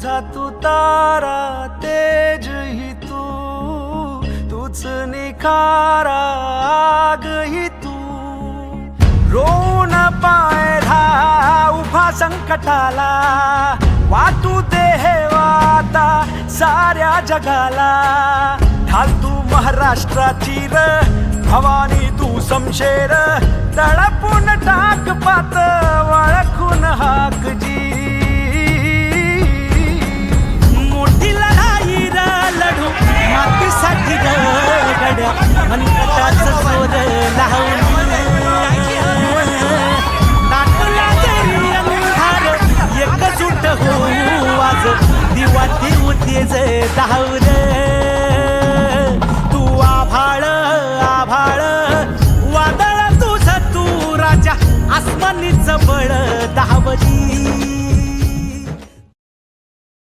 माझा तू तारा तेज ही तू. तूच निखारा आग ही तू. रोन पायरा उभा संकटाला. वाटू दे हे वाता साऱ्या जगाला. ढाल तू महाराष्ट्राची र भवानी तू समशेर. तळपून टाक पात वळखून हाक दिवा देऊ तेज धावून तू आभाळ आभाळ. वादळ तुझ तू राजा. आसमानीच बळ धावली